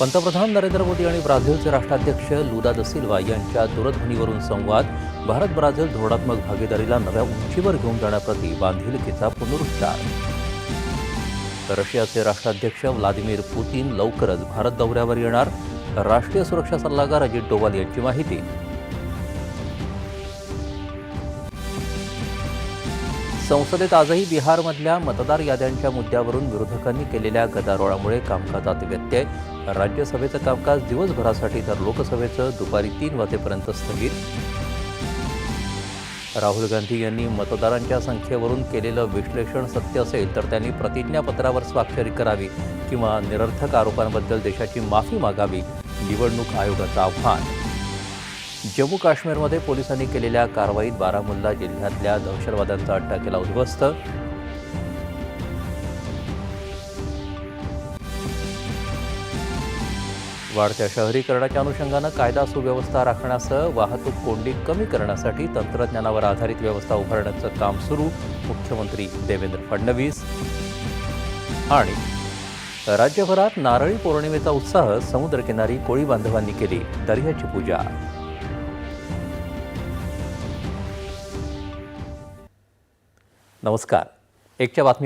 पंतप्रधान नरेंद्र मोदी आणि ब्राझीलचे राष्ट्राध्यक्ष लुदा द सिल्वा यांच्या दूरध्वनीवरून संवाद भारत ब्राझील धोरणात्मक भागीदारीला नव्या उंचीवर घेऊन जाण्याप्रती बांधिलकीचा पुनरुच्चार. रशियाचे राष्ट्राध्यक्ष व्लादिमीर पुतीन लवकरच भारत दौऱ्यावर येणार. राष्ट्रीय सुरक्षा सल्लागार अजित डोवाल यांची माहिती. संसदेत आजही बिहारमधल्या मतदार याद्यांच्या मुद्द्यावरून विरोधकांनी केलेल्या गदारोळामुळे कामकाजात व्यत्यय. राज्यसभेचं कामकाज दिवसभरासाठी तर लोकसभेचं दुपारी तीन वाजेपर्यंत स्थगित. राहुल गांधी यांनी मतदारांच्या संख्येवरून केलेलं विश्लेषण सत्य असेल तर त्यांनी प्रतिज्ञापत्रावर स्वाक्षरी करावी किंवा निरर्थक आरोपांबद्दल देशाची माफी मागावी निवडणूक आयोगाचं आव्हान. जम्मू काश्मीरमध्ये पोलिसांनी केलेल्या कारवाईत बारामुल्ला जिल्ह्यातल्या दहशतवाद्यांचा अड्डा केला उद्ध्वस्त. वाढत्या शहरीकरणाच्या अनुषंगानं कायदा सुव्यवस्था राखण्यासह वाहतूक कोंडी कमी करण्यासाठी तंत्रज्ञानावर आधारित व्यवस्था उभारण्याचं काम सुरू मुख्यमंत्री देवेंद्र फडणवीस. आणि राज्यभरात नारळी पौर्णिमेचा उत्साह समुद्रकिनारी कोळी बांधवांनी केली दर्याची पूजा. नमस्कार. एकच्या बातमी